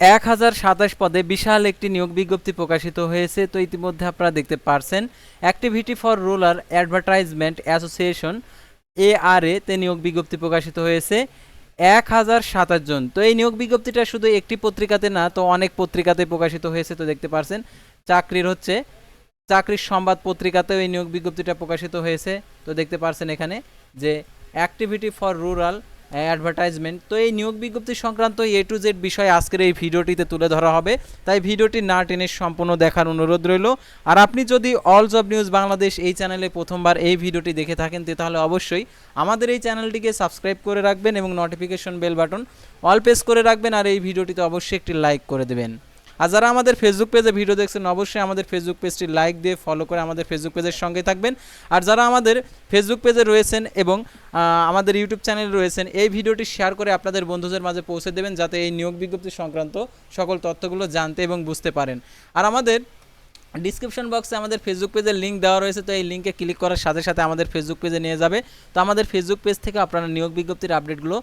এক হাজার সাতাশ পদে বিশাল একটি নিয়োগ বিজ্ঞপ্তি প্রকাশিত হয়েছে। তো ইতিমধ্যে আপনারা দেখতে পারছেন activity for rural advertisement association এ আর তে নিয়োগ বিজ্ঞপ্তি প্রকাশিত হয়েছে। এক হাজার সাতাশ জন। তো এই নিয়োগ বিজ্ঞপ্তিটা শুধু একটি পত্রিকাতে না, তো অনেক পত্রিকাতে প্রকাশিত হয়েছে, তো দেখতে পারছেন। চাকরির হচ্ছে, চাকরির সংবাদ পত্রিকাতেও এই নিয়োগ বিজ্ঞপ্তিটা প্রকাশিত হয়েছে। তো দেখতে পারছেন এখানে যে অ্যাক্টিভিটি ফর রুরাল অ্যাডভার্টাইজমেন্ট তো এই নিয়োগ বিজ্ঞপ্তি সংক্রান্ত এ টু জেড বিষয়ে আজকের এই ভিডিওটিতে তুলে ধরা হবে। তাই ভিডিওটি না টেনে সম্পূর্ণ দেখার অনুরোধ রইল। আর আপনি যদি অল জব নিউজ বাংলাদেশ এই চ্যানেলে প্রথমবার এই ভিডিওটি দেখে থাকেন তাহলে অবশ্যই আমাদের এই চ্যানেলটিকে সাবস্ক্রাইব করে রাখবেন এবং notification bell button all press করে রাখবেন। আর এই ভিডিওটিতে অবশ্যই একটি লাইক করে দেবেন। আর যারা আমাদের ফেসবুক পেজে ভিডিও দেখছেন, অবশ্যই আমাদের ফেসবুক পেজটি লাইক দিয়ে ফলো করে আমাদের ফেসবুক পেজের সঙ্গে থাকবেন। আর যারা আমাদের ফেসবুক পেজে রয়েছেন এবং আমাদের ইউটিউব চ্যানেলে রয়েছেন, এই ভিডিওটি শেয়ার করে আপনাদের বন্ধুদের মাঝে পৌঁছে দেবেন, যাতে এই নিয়োগ বিজ্ঞপ্তি সংক্রান্ত সকল তথ্যগুলো জানতে এবং বুঝতে পারেন। আর আমাদের ডিসক্রিপশন বক্সে আমাদের ফেসবুক পেজের লিঙ্ক দেওয়া রয়েছে, তো এই লিঙ্কে ক্লিক করার সাথে সাথে আমাদের ফেসবুক পেজে নিয়ে যাবে। তো আমাদের ফেসবুক পেজ থেকে আপনারা নিয়োগ বিজ্ঞপ্তির আপডেটগুলো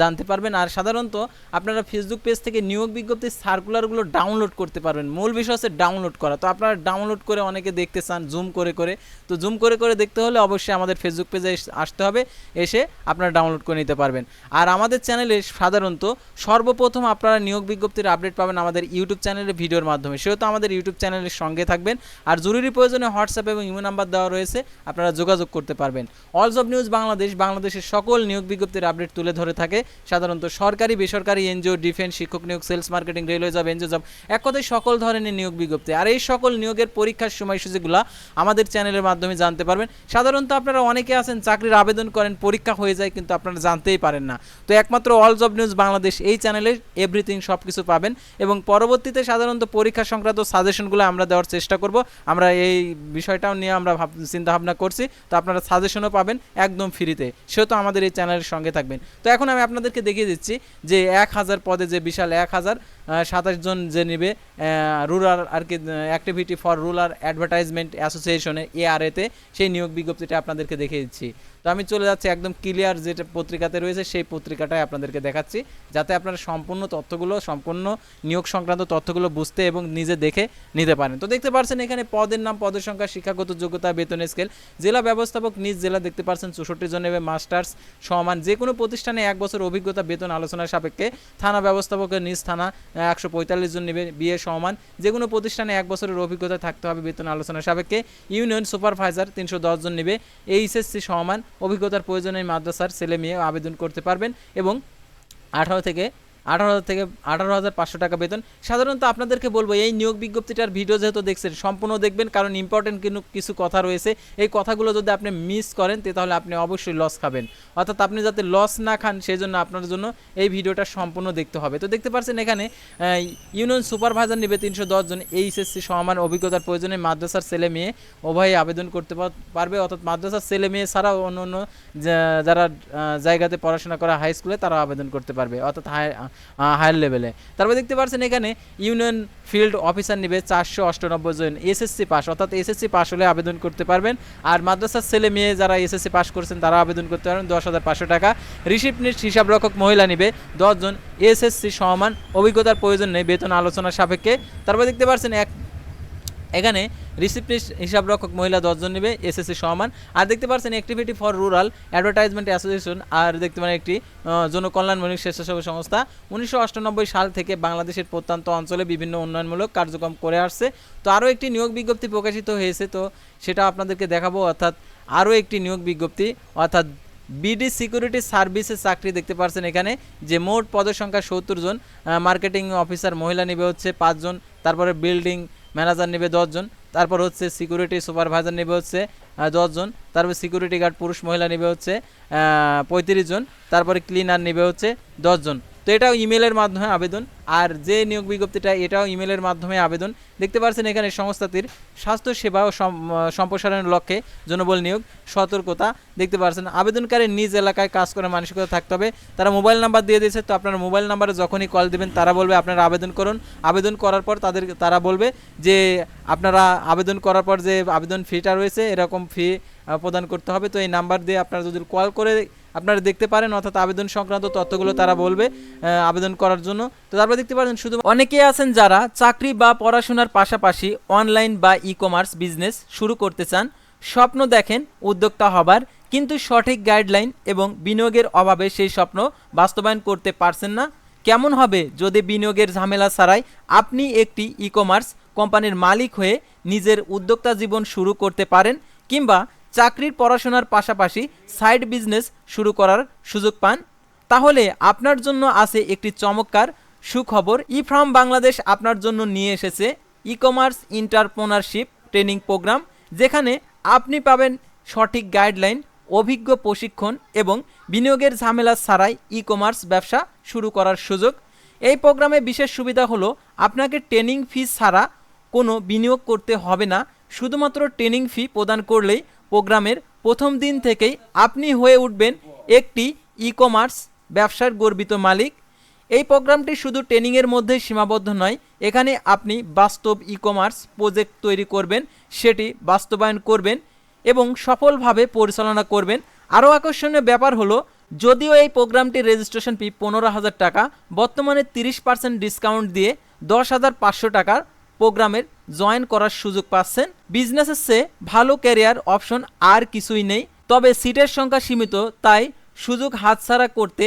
জানতে পারবেন। আর সাধারণত আপনারা ফেসবুক পেজ থেকে নিয়োগ বিজ্ঞপ্তির সার্কুলারগুলো ডাউনলোড করতে পারবেন। মূল বিষয় হচ্ছে ডাউনলোড করা। তো আপনারা ডাউনলোড করে অনেকে দেখতে চান জুম করে করে। তো জুম করে করে দেখতে হলে অবশ্যই আমাদের ফেসবুক পেজে আসতে হবে। এসে আপনারা ডাউনলোড করে নিতে পারবেন। আর আমাদের চ্যানেলে সাধারণত সর্বপ্রথম আপনারা নিয়োগ বিজ্ঞপ্তির আপডেট পাবেন আমাদের ইউটিউব চ্যানেলের ভিডিওর মাধ্যমে। সেহেতু আমাদের ইউটিউব চ্যানেলের সঙ্গে থাকবেন। আর জরুরি প্রয়োজনে হোয়াটসঅ্যাপ এবং ইমো নাম্বার দেওয়া রয়েছে, আপনারা যোগাযোগ করতে পারবেন। অলস অব নিউজ বাংলাদেশ, বাংলাদেশের সকল নিয়োগ বিজ্ঞপ্তির আপডেট তুলে ধরে থাকে। সাধারণত সরকারি, বেসরকারি, এনজিও, ডিফেন্স, শিক্ষক নিয়োগ, sales marketing, railway job, NGO job, এক কথায় সকল ধরনের নিয়োগ বিজ্ঞপ্তি। আর এই সকল নিয়োগের পরীক্ষার সময়সূচিগুলো আমাদের চ্যানেলের মাধ্যমে জানতে পারবেন। সাধারণত আপনারা অনেকে আছেন, চাকরির আবেদন করেন, পরীক্ষা হয়ে যায়, কিন্তু আপনারা জানতেই পারেন না। তো একমাত্র অল জব নিউজ বাংলাদেশ এই চ্যানেলে এভরিথিং সব কিছু পাবেন এবং পরবর্তীতে সাধারণত পরীক্ষা সংক্রান্ত সাজেশনগুলো আমরা দেওয়ার চেষ্টা করব। আমরা এই বিষয়টাও নিয়ে আমরা ভাব চিন্তা ভাবনা করছি। তো আপনারা সাজেশনও পাবেন একদম ফ্রিতে সেহেতু আমাদের এই চ্যানেলের সঙ্গে থাকবেন। তো এখন আমি আপনাদেরকে দেখিয়ে দিচ্ছি যে এক হাজার পদে যে বিশাল এক হাজার সাতাশ জন যে নেবে রুরাল আর কি অ্যাক্টিভিটি ফর রুরাল অ্যাডভার্টাইজমেন্ট অ্যাসোসিয়েশনের এআরএতে সেই নিয়োগ বিজ্ঞপ্তিটা আপনাদেরকে দেখিয়ে দিচ্ছি। তো আমি চলে যাচ্ছি একদম ক্লিয়ার যেটা পত্রিকাতে রয়েছে, সেই পত্রিকাটাই আপনাদেরকে দেখাচ্ছি, যাতে আপনারা সম্পূর্ণ তথ্যগুলো, সম্পূর্ণ নিয়োগ সংক্রান্ত তথ্যগুলো বুঝতে এবং নিজে দেখে নিতে পারেন। তো দেখতে পাচ্ছেন এখানে পদের নাম, পদের সংখ্যা, শিক্ষাগত যোগ্যতা, বেতন স্কেল জেলা ব্যবস্থাপক নিজ জেলা দেখতে পাচ্ছেন চৌষট্টি জন নেবে মাস্টার্স সমান যে কোনো প্রতিষ্ঠানে এক বছর অভিজ্ঞতা, বেতন আলোচনার সাপেক্ষে থানা ব্যবস্থাপকের নিজ থানা একশো পঁয়তাল্লিশ জন নেবে, বিয়ে সমান। যে কোনো প্রতিষ্ঠানে এক বছরের অভিজ্ঞতা থাকতে হবে বেতন আলোচনা সাপেক্ষে। ইউনিয়ন সুপারভাইজার তিনশো দশ জন নেবে। এইচএসসি সমান। অভিজ্ঞতার প্রয়োজনে মাদ্রাসার ছেলে মেয়ে আবেদন করতে পারবেন এবং আঠারো থেকে আঠারো হাজার থেকে আঠারো হাজার পাঁচশো টাকা বেতন। সাধারণত আপনাদেরকে বলব, এই নিয়োগ বিজ্ঞপ্তিটার ভিডিও যেহেতু দেখছেন, সম্পূর্ণ দেখবেন, কারণ ইম্পর্টেন্ট কিন্তু কিছু কথা রয়েছে। এই কথাগুলো যদি আপনি মিস করেন তাহলে আপনি অবশ্যই লস খাবেন। অর্থাৎ আপনি যাতে লস না খান সেই জন্য আপনার জন্য এই ভিডিওটা সম্পূর্ণ দেখতে হবে। তো দেখতে পাচ্ছেন এখানে ইউনিয়ন সুপারভাইজার নেবে তিনশো দশ জন। এইচএসসি সমান অভিজ্ঞতার প্রয়োজনে মাদ্রাসার ছেলে মেয়ে উভয়ে আবেদন করতে পার- পারবে। অর্থাৎ মাদ্রাসার ছেলে মেয়ে ছাড়াও অন্য অন্য যারা জায়গাতে পড়াশোনা করা হাই স্কুলে তারা আবেদন করতে পারবে। অর্থাৎ হাই হায়ার লেভেলে তারপর দেখতে পাচ্ছেন এখানে ইউনিয়ন ফিল্ড অফিসার নেবে চারশো অষ্টানব্বই জন এসএসসি পাস অর্থাৎ এসএসসি পাস হলে আবেদন করতে পারবেন। আর মাদ্রাসার ছেলে মেয়ে যারা এসএসসি পাস করছেন, তারা আবেদন করতে পারবেন দশ হাজার পাঁচশো টাকা। রিসিপ্টনিস্ট হিসাব রক্ষক মহিলা নেবে দশজন এসএসসি সমান। অভিজ্ঞতার প্রয়োজন নেই, বেতন আলোচনার সাপেক্ষে। তারপর দেখতে পাচ্ছেন এক এখানে রিসিপ্টিস্ট হিসাব রক্ষক মহিলা দশজন নেবে, এসএসসি সমান। আর দেখতে পাচ্ছেন activity for rural advertisement association আর দেখতে পারেন একটি জনকল্যাণমূলক স্বেচ্ছাসেবী সংস্থা। উনিশশো আটানব্বই সাল থেকে বাংলাদেশের প্রত্যন্ত অঞ্চলে বিভিন্ন উন্নয়নমূলক কার্যক্রম করে আসছে। তো আরও একটি নিয়োগ বিজ্ঞপ্তি প্রকাশিত হয়েছে, তো সেটা আপনাদেরকে দেখাবো। অর্থাৎ আরও একটি নিয়োগ বিজ্ঞপ্তি, অর্থাৎ বিডি সিকিউরিটি সার্ভিসের চাকরি দেখতে পাচ্ছেন এখানে, যে মোট পদের সংখ্যা সত্তর জন। মার্কেটিং অফিসার মহিলা নেবে হচ্ছে পাঁচজন তারপরে বিল্ডিং ম্যানেজার নেবে দশজন, তারপর হচ্ছে সিকিউরিটি সুপারভাইজার নেবে হচ্ছে দশজন, তারপর সিকিউরিটি গার্ড পুরুষ মহিলা নেবে হচ্ছে পঁয়ত্রিশ জন, তারপরে ক্লিনার নেবে হচ্ছে দশজন। এটাও ইমেলের মাধ্যমে আবেদন। আর যে নিয়োগ বিজ্ঞপ্তিটা, এটাও ইমেলের মাধ্যমে আবেদন। দেখতে পাচ্ছেন এখানে সংস্থাটির স্বাস্থ্য সেবা ও সম- সম্প্রসারণের লক্ষ্যে জনবল নিয়োগ, সতর্কতা। দেখতে পাচ্ছেন আবেদনকারীর নিজ এলাকায় কাজ করে মানসিকতা থাকতে হবে। তারা মোবাইল নাম্বার দিয়ে দিয়েছে, তো আপনার মোবাইল নাম্বারে যখনই কল দিবেন, তারা বলবে আপনারা আবেদন করুন। আবেদন করার পর তাদের, তারা বলবে যে আপনারা আবেদন করার পর যে আবেদন ফিটা রয়েছে, এরকম ফি প্রদান করতে হবে। তো এই নাম্বার দিয়ে আপনারা যদি কল করে আপনারা দেখতে পারেন, অর্থাৎ আবেদন সংক্রান্ত তথ্যগুলো তারা বলবে আবেদন করার জন্য। তো তারপর দেখতে পারেন, শুধু অনেকেই আছেন যারা চাকরি বা পড়াশোনার পাশাপাশি অনলাইন বা ই কমার্স বিজনেস শুরু করতে চান। স্বপ্ন দেখেন, উদ্যোক্তা হবার, কিন্তু সঠিক গাইডলাইন এবং বিনিয়োগের অভাবে সেই স্বপ্ন বাস্তবায়ন করতে পারছেন না। কেমন হবে যদি বিনিয়োগের ঝামেলা ছাড়াই আপনি একটি ই কমার্স কোম্পানির মালিক হয়ে নিজের উদ্যোক্তা জীবন শুরু করতে পারেন, কিংবা চাকরির পড়াশোনার পাশাপাশি সাইড বিজনেস শুরু করার সুযোগ পান। তাহলে আপনার জন্য আছে একটি চমৎকার সুখবর। ই ফার্ম বাংলাদেশ আপনার জন্য নিয়ে এসেছে e commerce entrepreneurship training programme যেখানে আপনি পাবেন সঠিক গাইডলাইন অভিজ্ঞ প্রশিক্ষণ এবং বিনিয়োগের ঝামেলা ছাড়াই ই কমার্স ব্যবসা শুরু করার সুযোগ। এই প্রোগ্রামে বিশেষ সুবিধা হলো আপনাকে ট্রেনিং ফি ছাড়া কোনো বিনিয়োগ করতে হবে না। শুধুমাত্র ট্রেনিং ফি প্রদান করলেই প্রোগ্রামের প্রথম দিন থেকেই আপনি হয়ে উঠবেন একটি ই কমার্স ব্যবসার গর্বিত মালিক। এই প্রোগ্রামটি শুধু ট্রেনিংয়ের মধ্যেই সীমাবদ্ধ নয়, এখানে আপনি বাস্তব ই কমার্স প্রজেক্ট তৈরি করবেন, সেটি বাস্তবায়ন করবেন এবং সফলভাবে পরিচালনা করবেন। আরও আকর্ষণীয় ব্যাপার হলো, যদিও এই প্রোগ্রামটির রেজিস্ট্রেশন ফি পনেরো হাজার টাকা, বর্তমানে তিরিশ পার্সেন্ট ডিসকাউন্ট দিয়ে দশ হাজার পাঁচশো টাকার প্রোগ্রামের জয়েন করার সুযোগ পাচ্ছেন। বিজনেসের চেয়ে ভালো ক্যারিয়ার অপশন আর কিছুই নেই, তবে সিটের সংখ্যা সীমিত, তাই সুযোগ হাতছাড়া করতে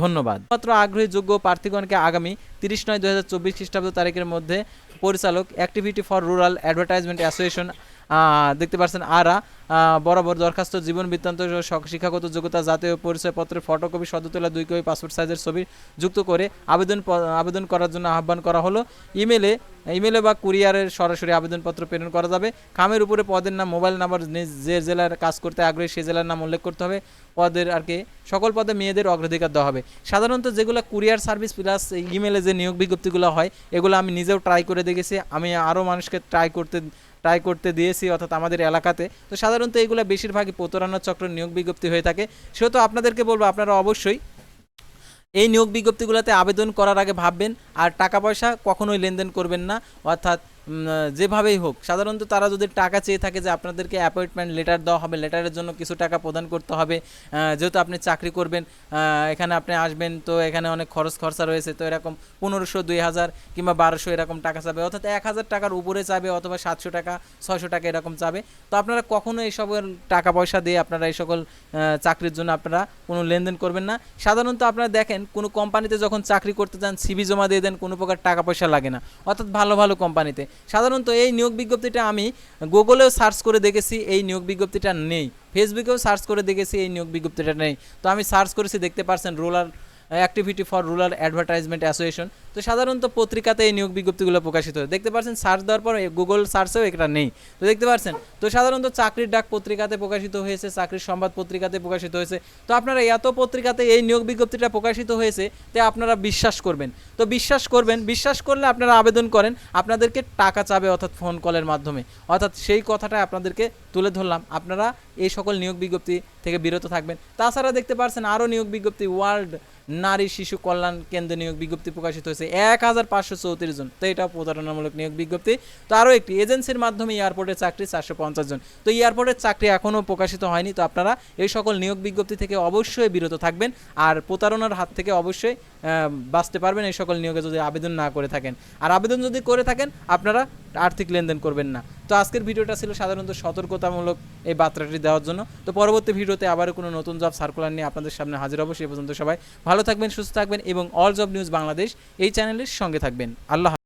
ধন্যবাদ। মাত্র আগ্রহী যোগ্য প্রার্থীগণকে আগামী তিরিশ নয় দু হাজার চব্বিশ খ্রিস্টাব্দ তারিখের মধ্যে পরিচালক activity for rural advertisement association দেখতে পাচ্ছেন আরা বরাবর দরখাস্ত জীবন বৃত্তান্ত শিক্ষাগত যোগ্যতা, জাতীয় পরিচয়পত্রের ফটোকপি সদ্য তোলা দুই কপি, পাসপোর্ট সাইজের ছবি যুক্ত করে আবেদন আবেদন করার জন্য আহ্বান করা হলো। ইমেলে ইমেলে বা কুরিয়ারের সরাসরি আবেদনপত্র প্রেরণ করা যাবে। খামের উপরে পদের নাম, মোবাইল নাম্বার যে জেলার কাজ করতে আগ্রহী সেই জেলার নাম উল্লেখ করতে হবে। পদের আর কি, সকল পদে মেয়েদের অগ্রাধিকার দেওয়া হবে। সাধারণত যেগুলো কুরিয়ার সার্ভিস প্লাস ইমেলে যে নিয়োগ বিজ্ঞপ্তিগুলো হয়, এগুলো আমি নিজেও ট্রাই করে দেখেছি। আমি আরও মানুষকে ট্রাই করতে ট্রাই করতে দিয়েছি অর্থাৎ আমাদের এলাকাতে। তো সাধারণত এগুলো বেশিরভাগই প্রতারণা চক্র নিয়োগ বিজ্ঞপ্তি হয়ে থাকে। সেহেতু আপনাদেরকে বলব, আপনারা অবশ্যই এই নিয়োগ বিজ্ঞপ্তিগুলোতে আবেদন করার আগে ভাববেন, আর টাকা পয়সা কখনোই লেনদেন করবেন না। অর্থাৎ যেভাবেই হোক, সাধারণত তারা যদি টাকা চেয়ে থাকে যে আপনাদেরকে অ্যাপয়েন্টমেন্ট লেটার দেওয়া হবে লেটারের জন্য কিছু টাকা প্রদান করতে হবে যেহেতু আপনি চাকরি করবেন এখানে আপনি আসবেন, তো এখানে অনেক খরচ খরচা রয়েছে, তো এরকম পনেরোশো, দুই হাজার কিংবা বারোশো এরকম টাকা চাবে, অর্থাৎ এক হাজার টাকার উপরে চাবে অথবা সাতশো টাকা, ছয়শো টাকা এরকম চাবে। তো আপনারা কখনো এই সকল টাকা পয়সা দিয়ে আপনারা এই সকল চাকরির জন্য আপনারা কোনো লেনদেন করবেন না। সাধারণত আপনারা দেখেন, কোনো কোম্পানিতে যখন চাকরি করতে যান সিবি জমা দিয়ে দেন, কোনো প্রকার টাকা পয়সা লাগে না। অর্থাৎ ভালো ভালো কোম্পানিতে সাধারণত এই নিয়োগ বিজ্ঞপ্তিটা আমি গুগলেও সার্চ করে দেখেছি, এই নিয়োগ বিজ্ঞপ্তিটা নেই। ফেসবুকেও সার্চ করে দেখেছি, এই নিয়োগ বিজ্ঞপ্তিটা নেই। তো আমি সার্চ করেছি, দেখতে পারছেন rural activity for rural advertisement association তো সাধারণত পত্রিকাতে এই নিয়োগ বিজ্ঞপ্তিগুলো প্রকাশিত হয়। দেখতে পাচ্ছেন, সার্চ দেওয়ার পর গুগল সার্চেও এটা নেই। তো দেখতে পাচ্ছেন, তো সাধারণত চাকরির ডাক পত্রিকাতে প্রকাশিত হয়েছে, চাকরির সংবাদ পত্রিকাতে প্রকাশিত হয়েছে। তো আপনারা এত পত্রিকাতে এই নিয়োগ বিজ্ঞপ্তিটা প্রকাশিত হয়েছে, তে আপনারা বিশ্বাস করবেন। তো বিশ্বাস করবেন, বিশ্বাস করলে আপনারা আবেদন করেন, আপনাদেরকে টাকা চাবে অর্থাৎ ফোন কলের মাধ্যমে। অর্থাৎ সেই কথাটা আপনাদেরকে তুলে ধরলাম। আপনারা এই সকল নিয়োগ বিজ্ঞপ্তি থেকে বিরত থাকবেন। তাছাড়া দেখতে পাচ্ছেন, আরও নিয়োগ বিজ্ঞপ্তি ওয়ার্ল্ড নারী শিশু কল্যাণ কেন্দ্র নিয়োগ বিজ্ঞপ্তি প্রকাশিত হয়েছে এক হাজার পাঁচশো চৌত্রিশ জন। তো এটাও প্রতারণামূলক নিয়োগ বিজ্ঞপ্তি। তো আরও একটি এজেন্সির মাধ্যমে এয়ারপোর্টের চাকরি চারশো পঞ্চাশ জন। তো এয়ারপোর্টের চাকরি এখনও প্রকাশিত হয়নি। তো আপনারা এই সকল নিয়োগ বিজ্ঞপ্তি থেকে অবশ্যই বিরত থাকবেন আর প্রতারণার হাত থেকে অবশ্যই বাঁচতে পারবেন এই সকল নিয়োগে যদি আবেদন না করে থাকেন। আর আবেদন যদি করে থাকেন, আপনারা আর্থিক লেনদেন করবেন না। তো আজকের ভিডিওটা ছিল সাধারণত সতর্কতামূলক এই বার্তাটি দেওয়ার জন্য। তো পরবর্তী ভিডিওতে আবারও কোনো নতুন জব সার্কুলার নিয়ে আপনাদের সামনে হাজির হব, সে পর্যন্ত সবাই ভালো থাকবেন, সুস্থ থাকবেন এবং অল জব নিউজ বাংলাদেশ এই চ্যানেলের সঙ্গে থাকবেন। আল্লাহ।